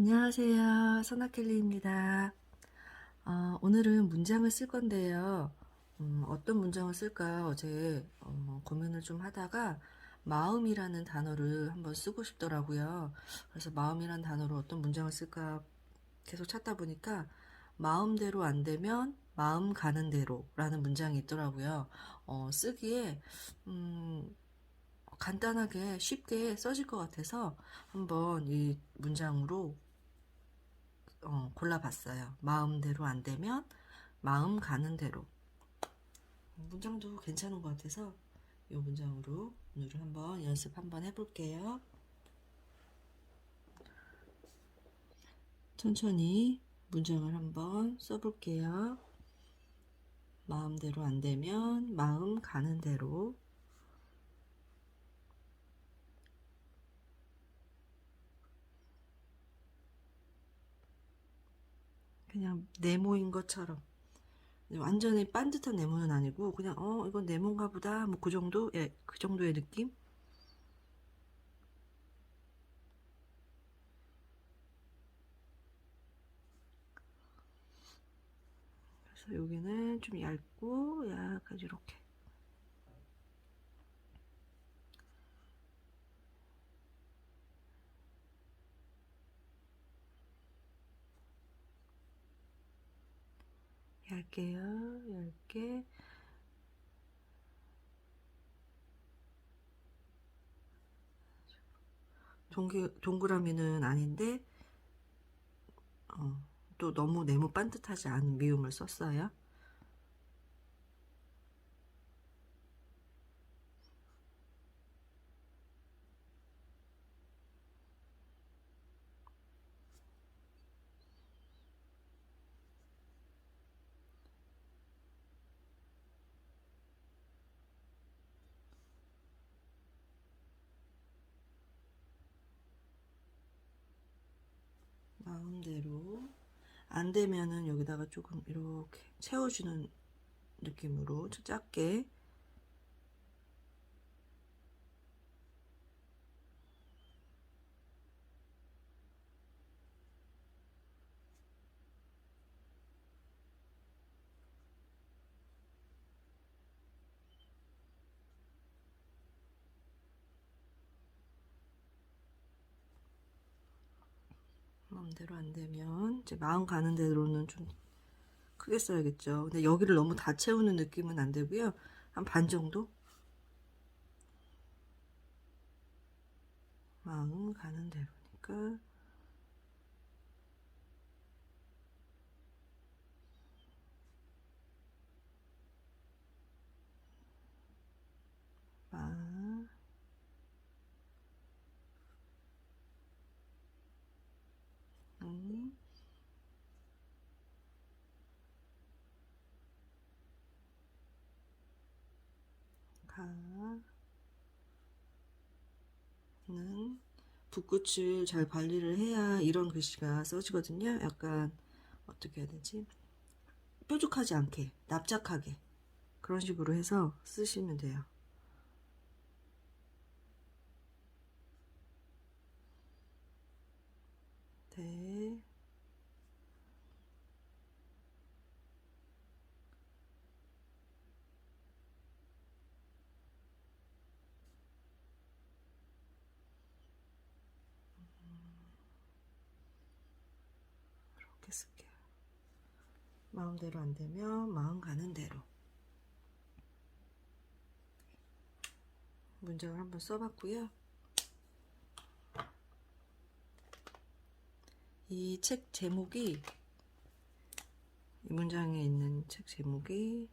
안녕하세요. 선아켈리입니다. 어, 오늘은 문장을 쓸 건데요. 음, 어떤 문장을 쓸까 어제 어, 고민을 좀 하다가 마음이라는 단어를 한번 쓰고 싶더라고요. 그래서 마음이라는 단어로 어떤 문장을 쓸까 계속 찾다 보니까 마음대로 안 되면 마음 가는 대로 라는 문장이 있더라고요. 어, 쓰기에 음, 간단하게 쉽게 써질 것 같아서 한번 이 문장으로 어, 골라봤어요. 마음대로 안 되면 마음 가는 대로. 문장도 괜찮은 것 같아서 이 문장으로 오늘은 한번 연습 한번 해볼게요. 천천히 문장을 한번 써볼게요. 마음대로 안 되면 마음 가는 대로. 그냥 네모인 것처럼. 완전히 반듯한 네모는 아니고 그냥 어 이건 네모인가 보다. 뭐 그 정도? 예, 그 정도의 느낌? 그래서 여기는 좀 얇고 약간 이렇게 얇게요. 얇게 동기, 동그라미는 아닌데 어, 또 너무 네모 반듯하지 않은 미음을 썼어요 마음대로 안 되면은 여기다가 조금 이렇게 채워주는 느낌으로 작게 마음대로 안 되면 이제 마음 가는 대로는 좀 크게 써야겠죠. 근데 여기를 너무 다 채우는 느낌은 안 되고요. 한 반 정도? 마음 가는 대로니까 는 붓끝을 잘 관리를 해야 이런 글씨가 써지거든요. 약간 어떻게 해야 되지? 뾰족하지 않게 납작하게 그런 식으로 해서 쓰시면 돼요. 네. 이렇게 쓸게요. 마음대로 안 되면 마음 가는 대로. 문장을 한번 써봤고요. 이 책 제목이 이 문장에 있는 책 제목이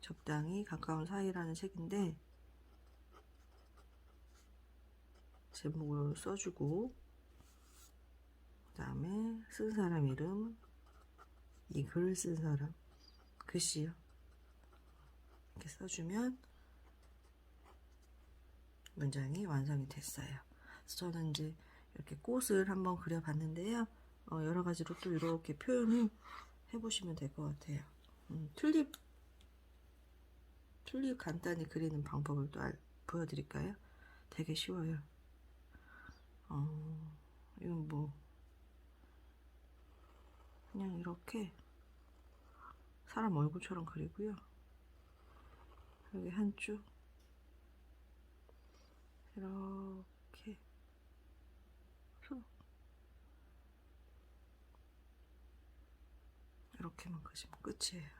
적당히 가까운 사이라는 책인데 제목을 써주고 쓴 사람 이름? 이 글을 쓴 사람? 글씨요? 이렇게 써주면 문장이 완성이 됐어요. 그래서 저는 이제 이렇게 꽃을 한번 그려봤는데요. 어, 여러 가지로 또 이렇게 표현을 해보시면 될 것 같아요. 음, 튤립 튤립 간단히 그리는 방법을 또 알, 보여드릴까요? 되게 쉬워요. 어, 이건 뭐 그냥 이렇게 사람 얼굴처럼 그리고요. 여기 한쪽 이렇게 손 이렇게만 그리면 끝이에요.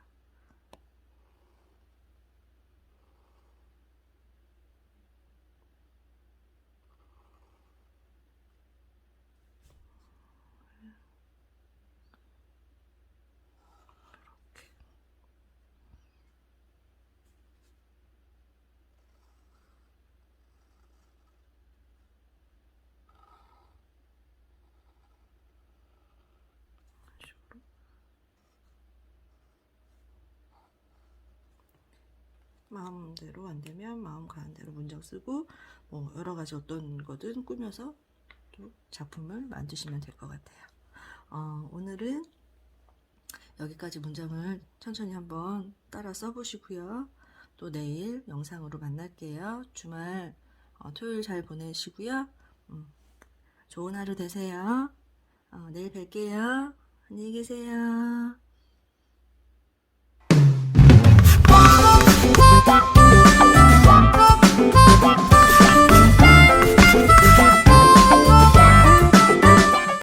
마음대로 안 되면 마음 가는 대로 문장 쓰고 뭐 여러 가지 어떤 거든 꾸며서 또 작품을 만드시면 될 것 같아요. 어, 오늘은 여기까지 문장을 천천히 한번 따라 써보시고요. 또 내일 영상으로 만날게요. 주말 어, 토요일 잘 보내시고요. 음, 좋은 하루 되세요. 어, 내일 뵐게요. 안녕히 계세요.